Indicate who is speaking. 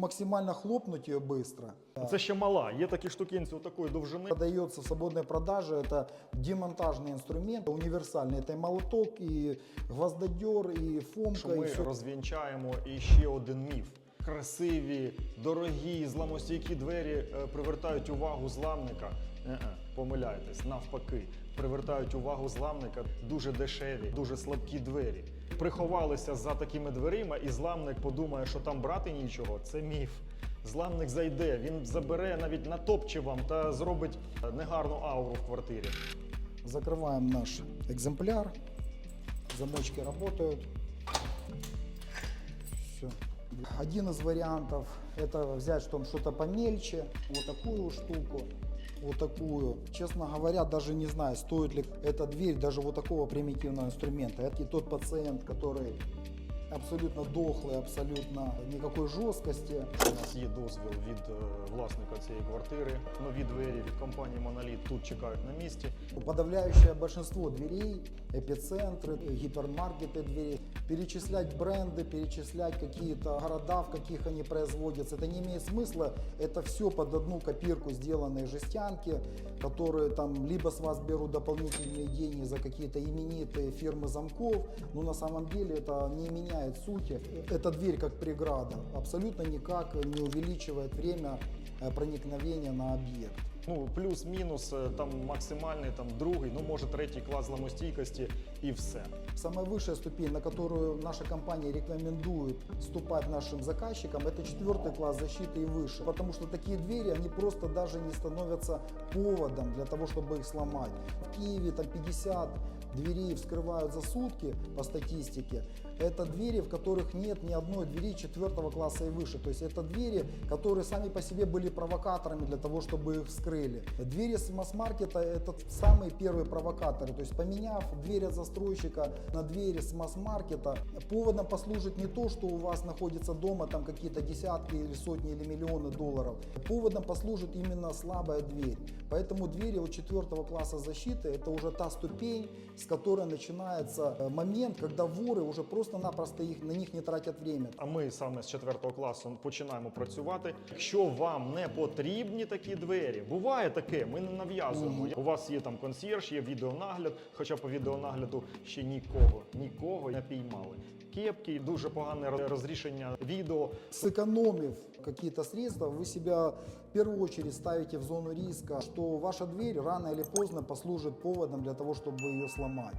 Speaker 1: Максимально хлопнуть ее быстро.
Speaker 2: Це ще мала. Є такі штукенці отакої довжини.
Speaker 1: Продается в свободной продаже. Это демонтажный инструмент, универсальный. Это и молоток, и гвоздодер, и фомка.
Speaker 2: що
Speaker 1: и
Speaker 2: ми
Speaker 1: всё.
Speaker 2: розвінчаємо і ще один міф. Красиві, дорогі, зламостійкі двері е, привертають увагу зламника. Е-е, помиляєтесь, навпаки, привертають увагу зламника дуже дешеві, дуже слабкі двері. Приховалися за такими дверима, і зламник подумає, що там брати нічого. Це міф. Зламник зайде, він забере навіть натопче вам та зробить е, негарну ауру в квартирі.
Speaker 1: Закрываем наш экземпляр. Замочки работают. Все. Один из вариантов это взять что что-то помельче, вот такую штуку, вот такую. Честно говоря, даже не знаю, стоит ли эта дверь даже вот такого примитивного инструмента. Это и тот пациент, который абсолютно дохлый, абсолютно никакой жесткости.
Speaker 2: У нас є дозвіл від е, власника цієї квартири. Нові двері від компанії Моноліт тут чекають на місці.
Speaker 1: Подавляющее большинство дверей, эпицентры, гипермаркеты дверей, перечислять бренды, перечислять какие-то города, в каких они производятся, это не имеет смысла. Это все под одну копирку сделанные жестянки, которые там либо с вас берут дополнительные деньги за какие-то именитые фирмы замков, но на самом деле это не меняет сути. Эта дверь как преграда, абсолютно никак не увеличивает время э, проникновения на объект.
Speaker 2: Ну, плюс-мінус е, там максимальний, там другий, ну може третій клас зламостійкості і все.
Speaker 1: Самая высшая ступень, на которую наша компания рекомендует вступать нашим заказчикам, это четвертый класс защиты и выше. Потому что такие двери, они просто даже не становятся поводом для того, чтобы их сломать. В Киеве там 50 дверей вскрывают за сутки по статистике. Это двери, в которых нет ни одной двери четвертого класса и выше. То есть это двери, которые сами по себе были провокаторами для того, чтобы их вскрыли. Двери с масс-маркета это самые первые провокаторы. То есть поменяв дверь от застройщика на двери с масс-маркета, поводом послужит не то, что у вас находится дома там какие-то десятки или сотни или миллионы долларов. Поводом послужит именно слабая дверь. Поэтому двери от четвертого класса защиты это уже та ступень, с которой начинается э, момент, когда воры уже просто-напросто их, на них не тратят время.
Speaker 2: А ми саме з 4 класу починаємо працювати. Якщо вам не потрібні такі двері, буває таке, ми не нав'язуємо. У вас є там консьєрж, є відеонагляд, хоча по відеонагляду ще нікого, нікого не піймали. Кепки, дуже погане розрішення відео.
Speaker 1: Сэкономив какие-то средства, вы себя в первую очередь ставите в зону риска, что ваша дверь рано или поздно послужит поводом для того, чтобы ее сломать.